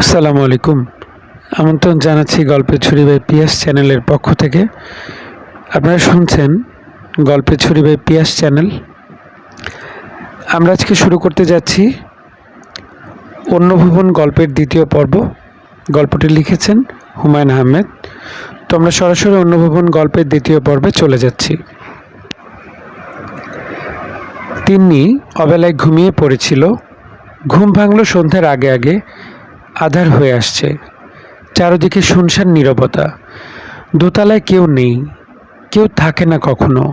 আসসালামু আলাইকুম। আমন্ত্রণ জানাচ্ছি গল্পের ছুরি বাই পিয়াস চ্যানেলের পক্ষ থেকে। আপনারা শুনছেন গল্পের ছুরি বাই পিয়াস চ্যানেল। আমরা আজকে শুরু করতে যাচ্ছি অন্যভুবন গল্পের দ্বিতীয় পর্ব। গল্পটি লিখেছেন হুমায়ুন আহমেদ। তো আমরা সরাসরি অন্যভুবন গল্পের দ্বিতীয় পর্বে চলে যাচ্ছি। তিনি অবেলায় ঘুমিয়ে পড়েছিল। ঘুম ভাঙল সন্ধ্যার আগে আগে, আধার হয়ে আসছে। চারদিকে শুনশান নীরবতা। দোতলায় কেউ নেই, কেউ থাকে না কখনো।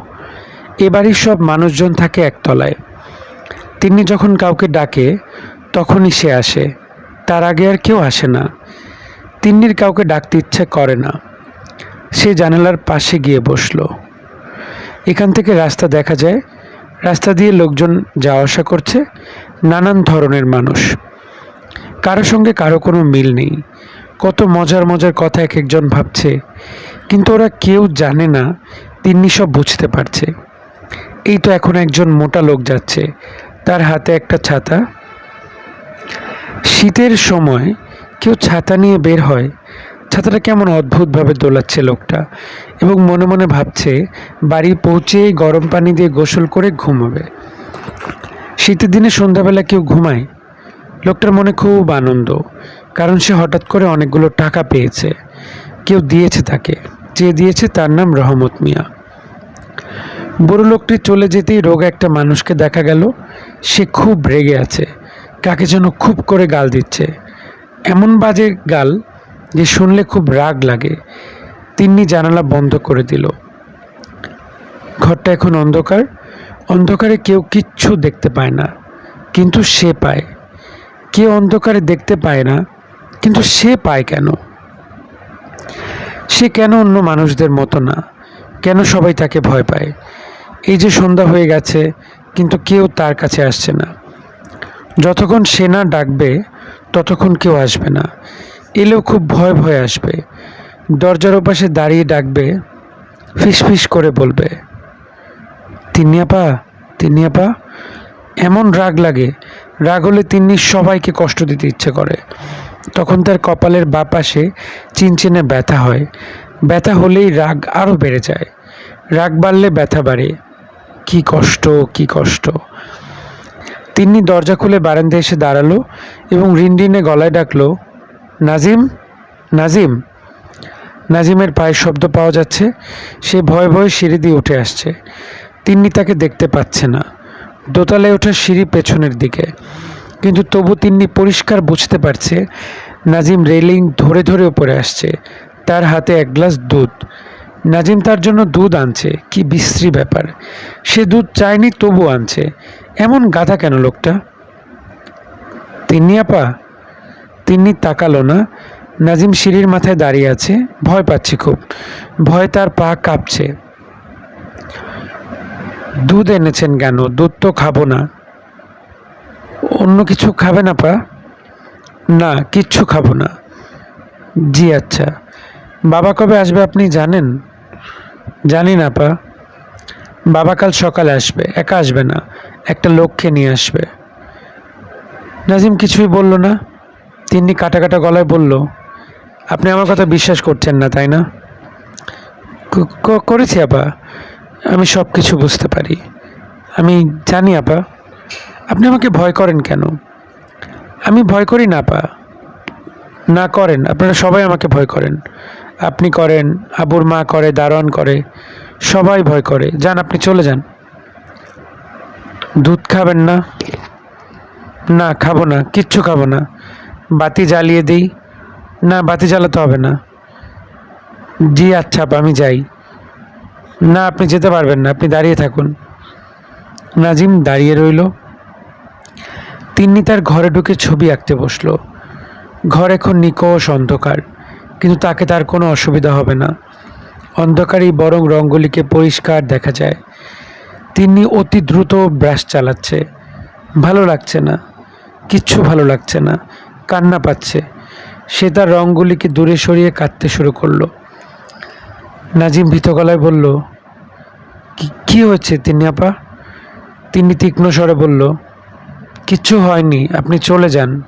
এ বাড়ির সব মানুষজন থাকে একতলায়। তিনি যখন কাউকে ডাকে, তখনই সে আসে। তার আগে আর কেউ আসে না। তিন্নির কাউকে ডাকতে ইচ্ছে করে না। সে জানালার পাশে গিয়ে বসল। এখান থেকে রাস্তা দেখা যায়। রাস্তা দিয়ে লোকজন যাওয়া আসা করছে। নানান ধরনের মানুষ। কারও সঙ্গে কারও কোনো মিল নেই। কত মজার মজার কথা এক একজন ভাবছে, কিন্তু ওরা কেউ জানে না, তিন্নি সব বুঝতে পারছে। এই তো এখন একজন মোটা লোক যাচ্ছে, তার হাতে একটা ছাতা। শীতের সময় কেউ ছাতা নিয়ে বের হয়। ছাতাটা কেমন অদ্ভুতভাবে দোলাচ্ছে লোকটা এবং মনে মনে ভাবছে, বাড়ি পৌঁছে গরম পানি দিয়ে গোসল করে ঘুমাবে। শীতের দিনে সন্ধ্যাবেলা কেউ ঘুমায়, লোকটার মনে খুব আনন্দ, কারণ সে হঠাৎ করে অনেকগুলো টাকা পেয়েছে। কেউ দিয়েছে তাকে, যে দিয়েছে তার নাম রহমত মিয়া। বুড়ো লোকটি চলে যেতেই রোগ একটা মানুষকে দেখা গেল, সে খুব রেগে আছে, কাকে যেন খুব করে গাল দিচ্ছে। এমন বাজে গাল যে শুনলে খুব রাগ লাগে, তিন্নি জানালা বন্ধ করে দিল। ঘরটা এখন অন্ধকার অন্ধকারে কেউ কিচ্ছু দেখতে পায় না, কিন্তু সে পায়। কেউ অন্ধকারে দেখতে পায় না, কিন্তু সে পায় কেন? সে কেন অন্য মানুষদের মতো না? কেন সবাই তাকে ভয় পায়? এই যে সন্ধ্যা হয়ে গেছে, কিন্তু কেউ তার কাছে আসছে না। যতক্ষণ সে না ডাকবে, ততক্ষণ কেউ আসবে না। এলেও খুব ভয় ভয় আসবে। দরজার ওপাশে দাঁড়িয়ে ডাকবে, ফিসফিস করে বলবে তিন্নিয়াপা তিন্নিয়াপা এমন রাগ লাগে। রাগ হলে তিন্নি সবাইকে কষ্ট দিতে ইচ্ছে করে। তখন তার কপালের বা পাশে চিনচিনে ব্যথা হয়। ব্যথা হলেই রাগ আরও বেড়ে যায়। রাগ বাড়লে ব্যথা বাড়ে। কি কষ্ট কি কষ্ট। তিন্নি দরজা খুলে বারান্দায় এসে দাঁড়াল এবং রিনরিনে গলায় ডাকলো, নাজিম নাজিম। নাজিমের পায়ের শব্দ পাওয়া যাচ্ছে। সে ভয়ে ভয়ে সিঁড়ি দিয়ে উঠে আসছে। তিন্নি তাকে দেখতে পাচ্ছে না। দোতলায় ওঠা সিঁড়ি পেছনের দিকে। কিন্তু তবু তিন্নি পরিষ্কার বুঝতে পারছে, নাজিম রেলিং ধরে ধরে উপরে আসছে। তার হাতে এক গ্লাস দুধ। নাজিম তার জন্য দুধ আনছে। কি বিশ্রী ব্যাপার। সে দুধ চায়নি তবু আনছে। এমন গাধা কেন লোকটা? তিন্নি আপা? তিন্নি তাকালো না। নাজিম সিঁড়ির মাথায় দাঁড়িয়ে আছে। ভয় পাচ্ছে খুব। ভয় তার পা কাঁপছে। দুধ এনেছেন কেন? দুধ তো খাব না। অন্য কিছু খাবে না পা না, কিচ্ছু খাব না। জি আচ্ছা। বাবা কবে আসবে আপনি জানেন? জানি না পা বাবা কাল সকালে আসবে, একা আসবে না। একটা লোককে নিয়ে আসবে। নাজিম কিছুই বলল না। তিনি কাটা কাটা গলায় বলল, আপনি আমার কথা বিশ্বাস করছেন না, তাই না? করেছি আপা। আমি সব কিছু বুঝতে পারি। আমি জানি আপা। আপনি আমাকে ভয় করেন কেন? আমি ভয় করি না আপা। না করেন আপনারা সবাই আমাকে ভয় করেন। আপনি করেন আবুর মা করে দারোয়ান করে সবাই ভয় করে। যান আপনি চলে যান। দুধ খাবেন না? না খাব না কিচ্ছু খাব না। বাতি জ্বালিয়ে দিই। না বাতি জ্বালাতে হবে না। জি আচ্ছা আপা, আমি যাই। না, আপনি যেতে পারবেন না, আপনি দাঁড়িয়ে থাকুন। নাজিম দাঁড়িয়ে রইল। তিন্নি তার ঘরে ঢুকে ছবি আঁকতে বসল। ঘর এখন নিকষ অন্ধকার, কিন্তু তাকে তার কোনো অসুবিধা হবে না। অন্ধকারই বরং রঙ্গলিকে পরিষ্কার দেখা যায়। তিনি অতি দ্রুত ব্রাশ চালাচ্ছে। ভালো লাগছে না, কিচ্ছু ভালো লাগছে না, কান্না পাচ্ছে। সে তার রঙগুলিকে দূরে সরিয়ে কাঁদতে শুরু করল। নাজিম ভীত গলায় বলল, "কি- হয়েছে তিনি আপা? তিনি তীক্ষ্ণ স্বরে বলল, কিচ্ছু হয়নি, আপনি চলে যান।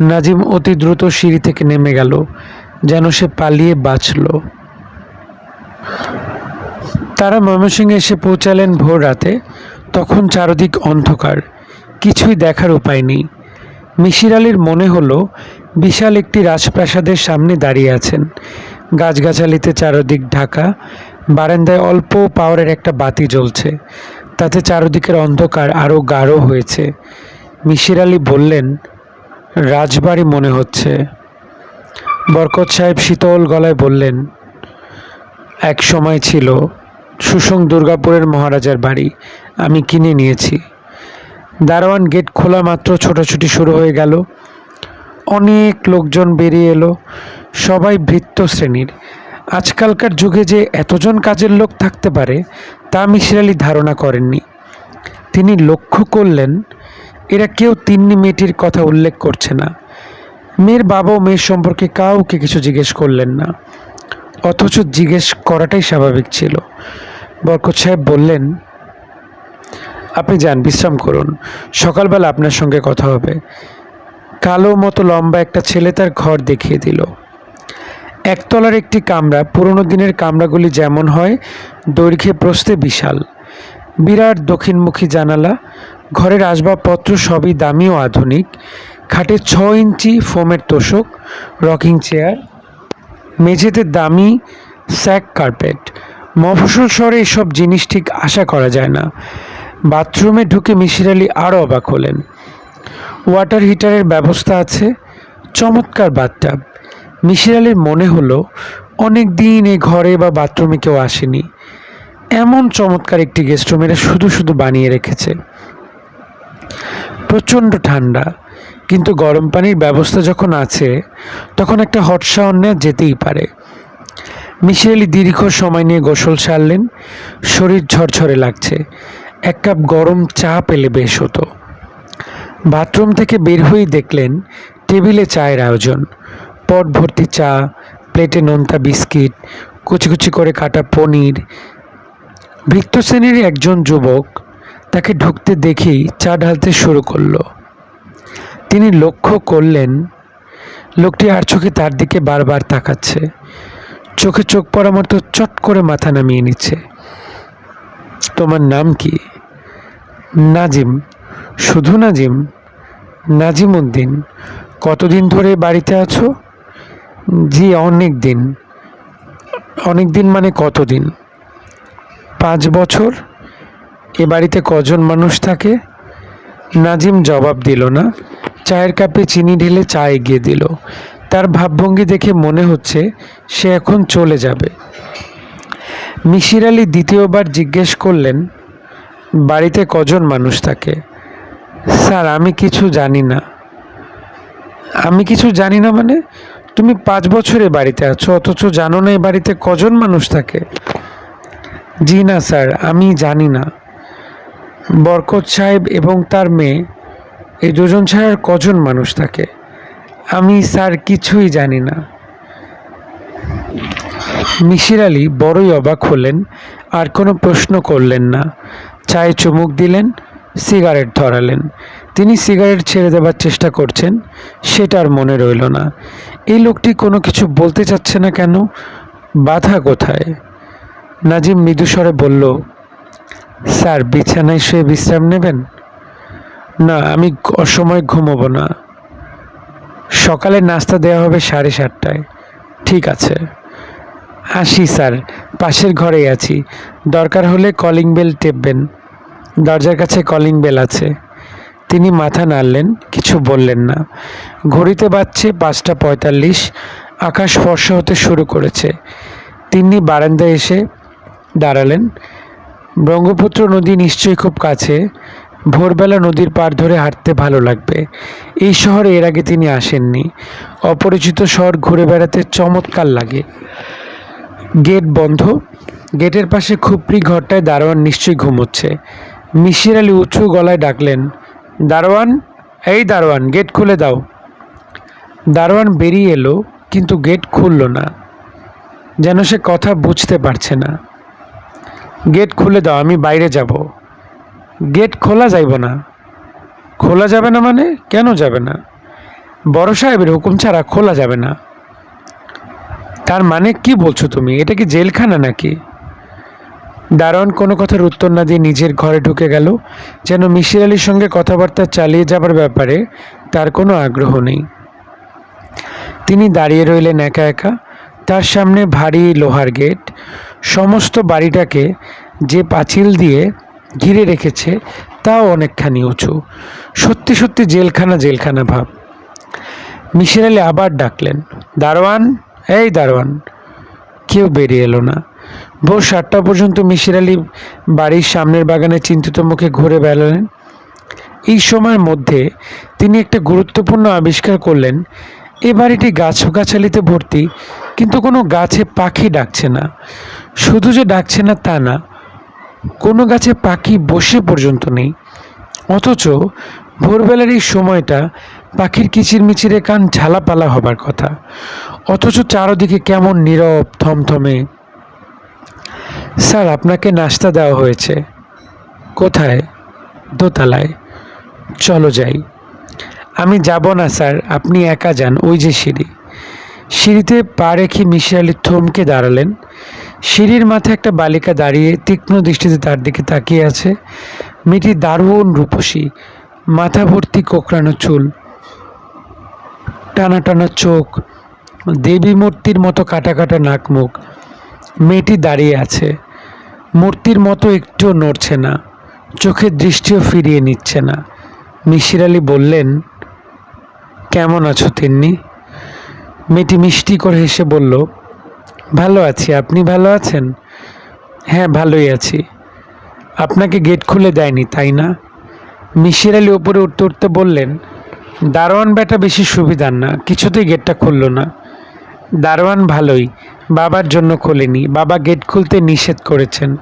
নাজিম অতি দ্রুত সিঁড়ি থেকে নেমে গেল, যেন সে পালিয়ে বাঁচল। তারা ময়মনসিংহে এসে পৌঁছালেন ভোর রাতে, তখন চারদিক অন্ধকার, কিছুই দেখার উপায় নেই। মিশির আলীর মনে হলো, বিশাল একটি রাজপ্রাসাদের সামনে দাঁড়িয়ে আছেন। গাছগাছালিতে চারদিক ঢাকা। বারান্দায় অল্প পাওয়ারের একটা বাতি জ্বলছে। তাতে চারদিকের অন্ধকার আরও গাঢ় হয়েছে। মিশির আলী বললেন, রাজবাড়ি মনে হচ্ছে। বরকত সাহেব শীতল গলায় বললেন, এক সময় ছিল সুসং দুর্গাপুরের মহারাজার বাড়ি। আমি কিনে নিয়েছি। দারোয়ান গেট খোলা মাত্র ছোটাছুটি শুরু হয়ে গেল। অনেক লোকজন বেরিয়ে এলো। সবাই ভৃত্য শ্রেণির। আজকালকার যুগে যে এতজন কাজের লোক থাকতে পারে, তা মিশির আলী ধারণা করেননি। তিনি লক্ষ্য করলেন, এরা কেউ তিন্নি মেয়েটির কথা উল্লেখ করছে না। মেয়ের বাবা ও মেয়ের সম্পর্কে কাউকে কিছু জিজ্ঞেস করলেন না। অথচ জিজ্ঞেস করাটাই স্বাভাবিক ছিল। বরকত সাহেব বললেন, আপনি যান, বিশ্রাম করুন। সকালবেলা আপনার সঙ্গে কথা হবে। কালো মতো লম্বা একটা ছেলে তার ঘর দেখিয়ে দিল। একতলার একটি কামরা, পুরনো দিনের কামরাগুলি যেমন হয়, দৈর্ঘ্যে প্রস্থে বিশাল। বিরাট দক্ষিণমুখী জানালা, ঘরের আসবাবপত্র সবই দামি ও আধুনিক। খাটে ছ ইঞ্চি ফোমের তোষক, রকিং চেয়ার, মেঝেতে দামি স্যাক কার্পেট। মফস্বল শহরে এসব জিনিস ঠিক আশা করা যায় না। বাথরুমে ঢুকে মিশির আলী আরও অবাক হলেন। ওয়াটার হিটারের ব্যবস্থা আছে। চমৎকার বাথটাব। মিশির আলীর মনে হলো, অনেক দিন এ ঘরে বা বাথরুমে কেউ আসেনি। এমন চমৎকার একটি গেস্ট রুম এরা শুধু শুধু বানিয়ে রেখেছে। প্রচণ্ড ঠান্ডা, কিন্তু গরম পানির ব্যবস্থা যখন আছে, তখন একটা হট শাওয়ার যেতেই পারে। মিশির আলী দীর্ঘ সময় নিয়ে গোসল সারলেন। শরীর ঝরঝরে লাগছে। এক কাপ গরম চা পেলে বেশ হতো। বাথরুম থেকে বের হয়েই দেখলেন টেবিলে চায়ের আয়োজন। পট ভর্তি চা, প্লেটে নোনতা বিস্কিট কুচি কুচি করে কাটা পনির। বৃত্ত শ্রেণির একজন যুবক তাকে ঢুকতে দেখেই চা ঢালতে শুরু করল। তিনি লক্ষ্য করলেন, লোকটি আর চোখে তার দিকে বারবার তাকাচ্ছে। চোখে চোখ পড়া মতো চট করে মাথা নামিয়ে নিচ্ছে। তোমার নাম কি? নাজিম। শুধু নাজিম? নাজিম উদ্দিন কতদিন ধরে বাড়িতে আছো? জি অনেক দিন অনেক দিন মানে কতদিন? পাঁচ বছর? এ বাড়িতে কজন মানুষ থাকে? নাজিম জবাব দিল না। চায়ের কাপে চিনি ঢেলে চা এগিয়ে দিল। তার ভাবভঙ্গি দেখে মনে হচ্ছে সে এখন চলে যাবে। মিশির আলী দ্বিতীয়বার জিজ্ঞেস করলেন, বাড়িতে কজন মানুষ থাকে? স্যার, আমি কিছু জানি না। আমি কিছু জানি না মানে? তুমি পাঁচ বছরে বাড়িতে আছো, অথচ জানো না এই বাড়িতে কজন মানুষ থাকে? জি না, স্যার, আমি জানি না। বরকত সাহেব এবং তার মেয়ে, এই দুজন ছাড়া আর কজন মানুষ থাকে? আমি, স্যার, কিছুই জানি না। মিশির আলী বড়ই অবাক হলেন, আর কোনো প্রশ্ন করলেন না। চায়ে চুমুক দিলেন সিগারেট ধরালেন। তিনি সিগারেট ছেড়ে দেবার চেষ্টা করছেন, সেটা আর মনে রইল না। এই লোকটি কোনো কিছু বলতে চাচ্ছে না কেন? বাধা কোথায়? নাজিম মৃদুস্বরে বলল, স্যার, বিছানায় শুয়ে বিশ্রাম নেবেন? না, আমি অসময় ঘুমোবো না। সকালে নাস্তা দেওয়া হবে সাড়ে সাতটায়। ঠিক আছে। আসি, স্যার। পাশের ঘরেই আছি। দরকার হলে কলিং বেল টেপবেন। দরজার কাছে কলিং বেল আছে। তিনি মাথা নাড়লেন, কিছু বললেন না। ঘড়িতে বাজছে পাঁচটা পঁয়তাল্লিশ, আকাশ স্পর্শ হতে শুরু করেছে। তিনি বারান্দায় এসে দাঁড়ালেন। ব্রহ্মপুত্র নদী নিশ্চয়ই খুব কাছে। ভোরবেলা নদীর পার ধরে হাঁটতে ভালো লাগবে। এই শহরে এর আগে তিনি আসেননি। অপরিচিত শহর ঘুরে বেড়াতে চমৎকার লাগে। গেট বন্ধ। গেটের পাশে খুপড়ি ঘরটায় দারোয়ান নিশ্চয়ই ঘুমোচ্ছে। মিশির আলী উঁচু গলায় ডাকলেন, দারোয়ান, এই দারোয়ান, গেট খুলে দাও। দারোয়ান বেরিয়ে এলো, কিন্তু গেট খুলল না। যেন সে কথা বুঝতে পারছে না। গেট খুলে দাও, আমি বাইরে যাব। গেট খোলা যাইব না। খোলা যাবে না মানে? কেন যাবে না? বড় সাহেবের হুকুম ছাড়া খোলা যাবে না। তার মানে কি বলছো তুমি? এটা কি জেলখানা নাকি? দারোয়ান কোনো কথার উত্তর না দিয়ে নিজের ঘরে ঢুকে গেল, যেন মিশির আলীর সঙ্গে কথাবার্তা চালিয়ে যাবার ব্যাপারে তার কোনো আগ্রহ নেই। তিনি দাঁড়িয়ে রইলেন একা একা, তার সামনে ভারী লোহার গেট, সমস্ত বাড়িটাকে যে পাঁচিল দিয়ে ঘিরে রেখেছে তাও অনেকখানি উঁচু। সত্যি সত্যি জেলখানা জেলখানা ভাব। মিশির আলী আবার ডাকলেন, দারোয়ান, এই দারোয়ান, কেউ বেরিয়ে এলো না। ভোর সাতটা পর্যন্ত মিশির আলী বাড়ির সামনের বাগানে চিন্তিত মুখে ঘুরে বেড়ালেন। এই সময়ের মধ্যে তিনি একটা গুরুত্বপূর্ণ আবিষ্কার করলেন, এ বাড়িটি গাছগাছালিতে ভর্তি, কিন্তু কোনো গাছে পাখি ডাকছে না। শুধু যে ডাকছে না তা না, কোনো গাছে পাখি বসে পর্যন্ত নেই। অথচ ভোরবেলার এই সময়টা পাখির কিচিরমিচিরে কান ঝালাপালা হবার কথা। অথচ চারদিকে কেমন নীরব, থমথমে স্যার, আপনাকে নাস্তা দেওয়া হয়েছে। কোথায়? দোতলায়। চলো যাই। আমি যাব না, স্যার। আপনি একা যান, ওই যে সিঁড়ি। সিঁড়িতে পা রেখে মিশে আলি থমকে দাঁড়ালেন। সিঁড়ির মাথায় একটা বালিকা দাঁড়িয়ে তীক্ষ্ণ দৃষ্টিতে তার দিকে তাকিয়ে আছে। মেয়েটি দারুণ রূপসী মাথা ভর্তি কোকড়ানো চুল, টানা টানা চোখ, দেবী মূর্তির মতো কাটা কাটা নাক মুখ। মেয়েটি দাঁড়িয়ে আছে। মূর্তির মতো একটুও নড়ছে না চোখের দৃষ্টিও ফিরিয়ে নিচ্ছে না। মিশির আলী বললেন, কেমন আছো তিন্নি? মেয়েটি মিষ্টি করে হেসে বলল, ভালো আছি, আপনি ভালো আছেন? হ্যাঁ ভালোই আছি। আপনাকে গেট খুলে দেয়নি, তাই না? মিশির আলী ওপরে উঠতে উঠতে বললেন, দারোয়ান বেটা বেশি সুবিধার না, কিছুতেই গেটটা খুললো না। দারোয়ান ভালোই বাবার জন্য খোলেনি। বাবা গেট খুলতে নিষেধ করেছেন।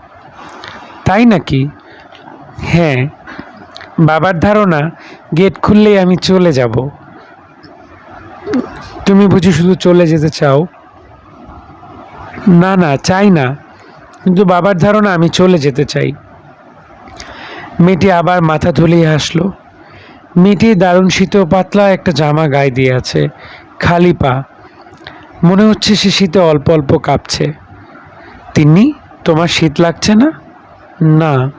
তাই নাকি? হ্যাঁ বাবার ধারণা গেট খুললেই আমি চলে যাব। তুমি বুঝি শুধু চলে যেতে চাও? না না, চাই না। কিন্তু বাবার ধারণা, আমি চলে যেতে চাই। মেয়েটি আবার মাথা তুলিয়ে হাসলো। মেয়েটি দারুণ শীত পাতলা একটা জামা গায়ে দিয়ে আছে, খালি পা। মনে হচ্ছে সে শীতে অল্প অল্প কাঁপছে। তিন্নি, তোমার শীত লাগছে না? না।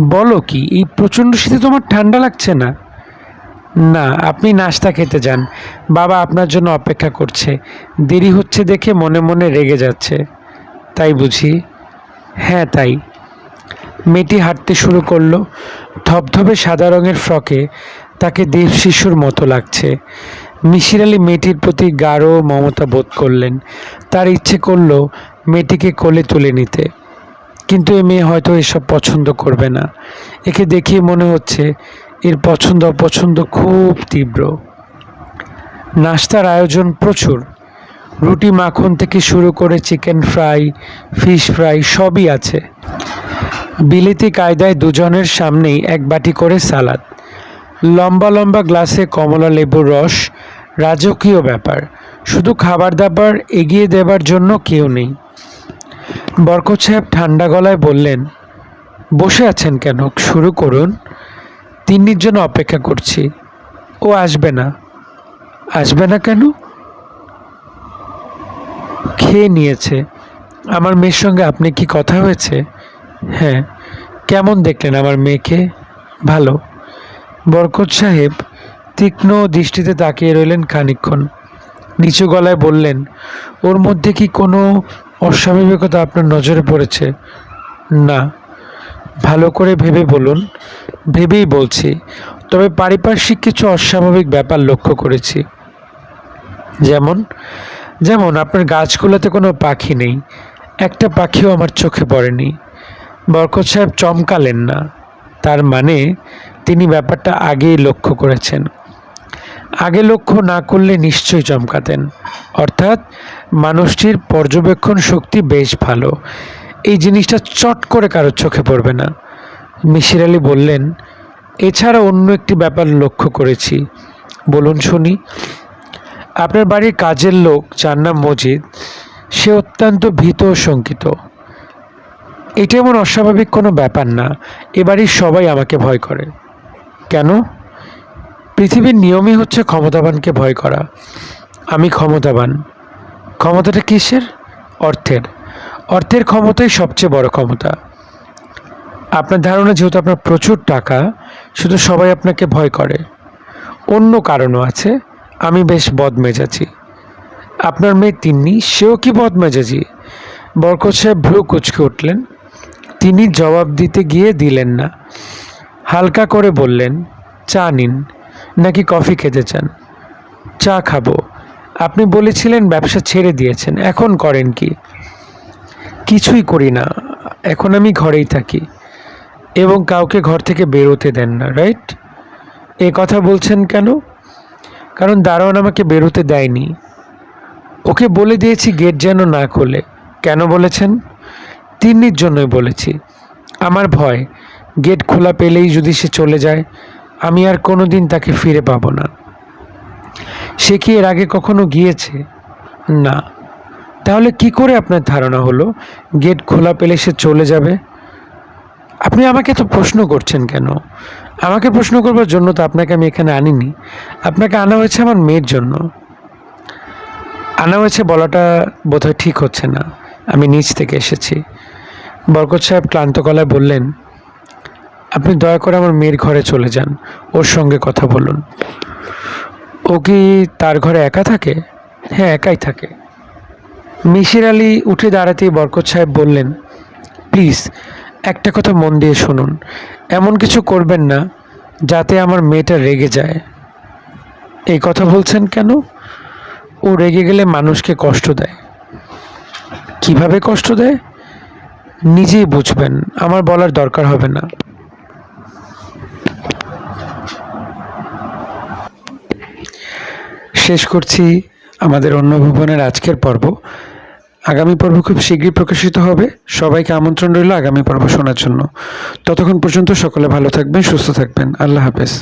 বলো কি, এই প্রচণ্ড শীতে তোমার ঠান্ডা লাগছে না? না, আপনি নাস্তা খেতে যান। বাবা আপনার জন্য অপেক্ষা করছে। দেরি হচ্ছে দেখে মনে মনে রেগে যাচ্ছে। তাই বুঝি? হ্যাঁ তাই। মেয়েটি হাঁটতে শুরু করল। ধবধবে সাদা রঙের ফ্রকে তাকে দেব শিশুর মতো লাগছে। মিশির আলী মেয়েটির প্রতি গাঢ় মমতা বোধ করলেন। তার ইচ্ছে করল মেয়েটিকে কোলে তুলে নিতে। কিন্তু এ মেয়ে হয়তো এসব পছন্দ করবে না। একে দেখিয়ে মনে হচ্ছে এর পছন্দ অপছন্দ খুব তীব্র। নাস্তার আয়োজন প্রচুর। রুটি, মাখন থেকে শুরু করে চিকেন ফ্রাই, ফিশ ফ্রাই সবই আছে। বিলিতি কায়দায় দুজনের সামনেই এক বাটি করে সালাদ। লম্বা লম্বা গ্লাসে কমলা লেবুর রস রাজকীয় ব্যাপার। শুধু খাবার দাবার এগিয়ে দেবার জন্য কেউ নেই। বরকত সাহেব ঠান্ডা গলায় বললেন, বসে আছেন কেন? শুরু করুন। তিন্নির জন্য অপেক্ষা করছি। ও আসবে না। আসবে না কেন? খেয়ে নিয়েছে। আমার মেয়ের সঙ্গে আপনি কি কথা হয়েছে? হ্যাঁ। কেমন দেখলেন আমার মেয়েকে? ভালো। বরকত সাহেব তীক্ষ্ণ দৃষ্টিতে তাকিয়ে রইলেন খানিকক্ষণ। নিচু গলায় বললেন, ওর মধ্যে কি কোনো অস্বাভাবিকতা আপনার নজরে পড়েছে? না। ভালো করে ভেবে বলুন। ভেবেই বলছি, তবে পারিপার্শ্বিক কিছু অস্বাভাবিক ব্যাপার লক্ষ্য করেছি। যেমন যেমন, আপনার গাছগুলোতে কোনো পাখি নেই। একটা পাখিও আমার চোখে পড়েনি। বরকত সাহেব চমকালেন না। তার মানে তিনি ব্যাপারটা আগেই লক্ষ্য করেছেন। আগে লক্ষ্য না করলে নিশ্চয়ই চমকাতেন। অর্থাৎ মানুষটির পর্যবেক্ষণ শক্তি বেশ ভালো। এই জিনিসটা চট করে কারও চোখে পড়বে না। মিশির আলী বললেন, এছাড়া অন্য একটি ব্যাপার লক্ষ্য করেছি। বলুন শুনি। আপনার বাড়ির কাজের লোক, যার নাম মজিদ, সে অত্যন্ত ভীত ও শঙ্কিত। এটা এমন অস্বাভাবিক কোনো ব্যাপার না। এ বাড়ির সবাই আমাকে ভয় করে। কেন? পৃথিবীর নিয়মই হচ্ছে ক্ষমতাবানকে ভয় করা। আমি ক্ষমতাবান। ক্ষমতাটা কিসের? অর্থের। অর্থের ক্ষমতাই সবচেয়ে বড় ক্ষমতা। আপনার ধারণা যেহেতু আপনার প্রচুর টাকা, শুধু সবাই আপনাকে ভয় করে। অন্য কারণও আছে। আমি বেশ বদমেজাজি। আপনার মেয়ে তিন্নি, সেও কি বদমেজাজি? বরকত সাহেব ভ্রু কুচকে উঠলেন। তিনি জবাব দিতে গিয়ে দিলেন না। হালকা করে বললেন, চা নিন। নাকি কফি খেতে চান? চা খাব। আপনি বলেছিলেন ব্যবসা ছেড়ে দিয়েছেন, এখন করেন কি? কিছুই করি না, এখন আমি ঘরেই থাকি। এবং কাউকে ঘর থেকে বেরোতে দেন না, রাইট? এ কথা বলছেন কেন? কারণ দারোয়ান আমাকে বেরোতে দেয়নি। ওকে বলে দিয়েছি গেট যেন না খোলে। কেন বলেছেন? তিন্নির জন্যই বলেছি। আমার ভয়, গেট খোলা পেলেই যদি সে চলে যায় আমি আর কোনো দিন তাকে ফিরে পাবো না। সে কি এর আগে কখনো গিয়েছে? না। তাহলে কি করে আপনার ধারণা হলো? গেট খোলা পেলে সে চলে যাবে? আপনি আমাকে তো প্রশ্ন করছেন কেন? আমাকে প্রশ্ন করবার জন্য তো আপনাকে আমি এখানে আনিনি। আপনাকে আনা হয়েছে আমার মেয়ের জন্য। আনা হয়েছে বলাটা বোধহয় ঠিক হচ্ছে না। আমি নিচ থেকে এসেছি। বরকত সাহেব ক্লান্ত গলায় বললেন আপনি দয়া করে আমার মেয়ের ঘরে চলে যান, ওর সঙ্গে কথা বলুন। ও কি তার ঘরে একা থাকে? হ্যাঁ একাই থাকে। মিশির আলী উঠে দাঁড়াতেই বরকত সাহেব বললেন, প্লিজ, একটা কথা মন দিয়ে শুনুন। এমন কিছু করবেন না, যাতে আমার মেয়েটা রেগে যায়। এই কথা বলছেন কেন? ও রেগে গেলে মানুষকে কষ্ট দেয়। কীভাবে কষ্ট দেয়? নিজেই বুঝবেন, আমার বলার দরকার হবে না। শেষ করছি আমাদের অন্য ভুবনের আজকের পর্ব। আগামী পর্ব খুব শীঘ্রই প্রকাশিত হবে। সবাইকে আমন্ত্রণ রইল আগামী পর্ব শোনার জন্য। ততক্ষণ পর্যন্ত সকলে ভালো থাকবেন, সুস্থ থাকবেন। আল্লাহ হাফেজ।